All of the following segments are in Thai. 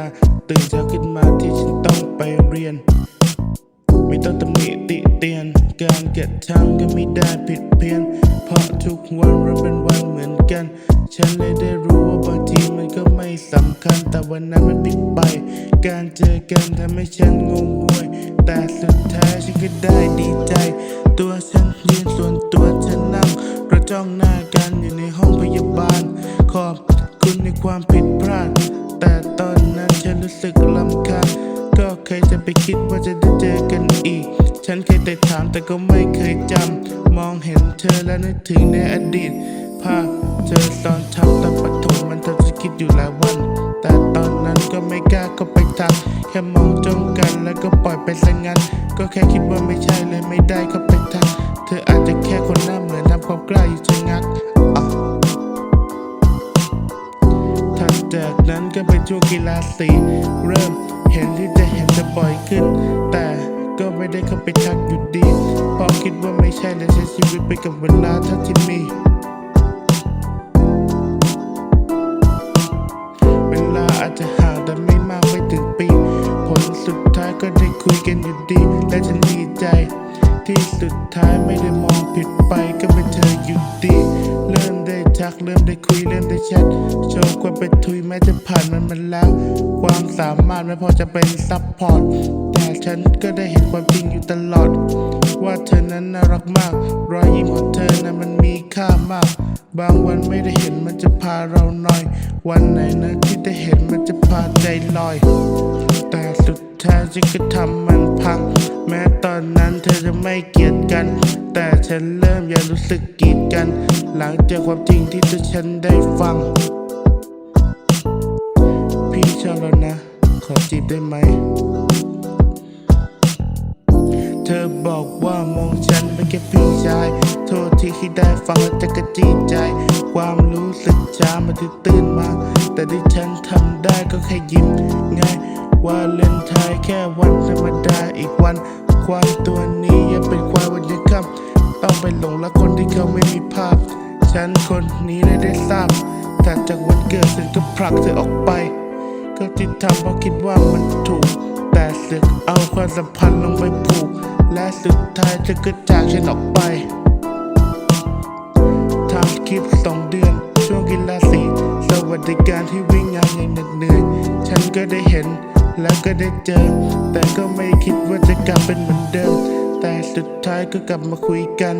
า ตื่นเช้าขึ้นมาที่ฉันต้องไปเรียน ไม่ต้องตำหนิติเตียน การเกีระทำก็ไม่ได้ผิดเพี้ยน เพราะทุกวันเราเป็นวันเหมือนกัน ฉันเลยได้รู้ว่าบางทีมันก็ไม่สำคัญ แต่วันนั้นมันผิดไป การเจอกันทำให้ฉันงงงวย แต่สุดท้ายฉันก็ได้ดีใจ ตัวฉันยืนส่วนตัวฉันนั่งกระจ้องหน้ากันอยู่ในห้อง เคยจะไปคิดว่าจะได้เจอกันอีก ฉันเคยแต่ถามแต่ก็ไม่เคยจำ มองเห็นเธอแล้วนึกถึงในอดีต ภาพเธอตอนทำตอนปฐมมันเธอจะคิดอยู่หลายวัน แต่ตอนนั้นก็ไม่กล้าเข้าไปทัก แค่มองจ้องกันแล้วก็ปล่อยไปซะงั้น ก็แค่คิดว่าไม่ใช่เลยไม่ได้เข้าไปทัก เธออาจจะแค่คนหน้าเหมือนทำความกล้าอยู่ชะงักอะถัดจากนั้นก็เป็นช่วงกีฬาสีเริ่ม เห็นที่จะเห็นจะบ่อยขึ้น แต่ก็ไม่ได้เข้าไปทักอยู่ดี พอคิดว่าไม่ใช่และใช้ชีวิตไปกับเวลาเท่าที่มีเวลาอาจจะ ที่สุดท้ายไม่ได้มองผิดไปก็เป็นเธออยู่ดีเริ่มได้ทักเริ่มได้คุยเริ่มได้แชทโชว์ความเป็นทุยแม้จะผ่านมันมาแล้ว ความสามารถไม่พอจะเป็นซัพพอร์ตแต่ฉันก็ได้เห็นความจริงอยู่ตลอด ว่าเธอนั้นน่ารักมาก รอยยิ้มของเธอนั้นมันมีค่ามาก บางวันไม่ได้เห็นมันจะพาเราหน่อย วันไหนนะที่ได้เห็นมันจะพาใจลอย แต่สุด ท้ฉันก็ทำมันพัง แม้ตอนนั้นเธอจะไม่เกลียดกัน แต่ฉันเริ่มอยากรู้สึกกีดกัน หลังจากความจริงที่ตัวฉันได้ฟัง พี่ชอบแล้วนะ ขอจีบได้ไหม เธอบอกว่ามองฉันเป็นแค่พี่ชาย โทษที่ที่ได้ฟังแล้วจะกระจีใจ ความรู้สึกช้ามันถึงตื่นมา แต่ที่ฉันทำได้ก็แค่ยิ้มง่าย วาเล่นไทายแค่วันธรรมดาอีกวัน ควายตัวนี้ยังเป็นควายวันยังค่ำต้องไปหลงรักคนที่เขาไม่มีภาพ ฉันคนนี้เลยได้ทราบแต่จากวันเกิดฉันก็ผลักเธอออกไป ก็ที่ทำเพราะคิดว่ามันถูก แต่สือกเอาความสัมพันธ์ลงไปผูก และสุดท้ายเธอก็จากฉันออกไปทำคลิปสองเดือน ช่วงกีฬาสีสวัสดิการที่วิ่งงานอย่างเหน็ดเหนื่อย ฉันก็ได้เห็น แล้วก็ได้เจอ แต่ก็ไม่คิดว่าจะกลับเป็นเหมือนเดิม แต่สุดท้ายก็กลับมาคุยกัน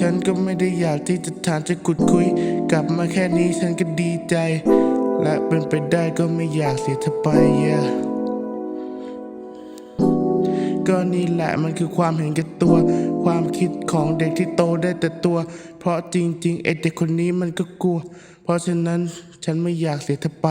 ฉันก็ไม่ได้อยากที่จะถามจะขุดคุย กลับมาแค่นี้ฉันก็ดีใจ และเป็นไปได้ก็ไม่อยากเสียเธอไป yeah ก็นี่แหละมันคือความเห็นแก่ตัว ความคิดของเด็กที่โตได้แต่ตัว เพราะจริงๆไอเด็กคนนี้มันก็กลัว เพราะฉะนั้นฉันไม่อยากเสียเธอไป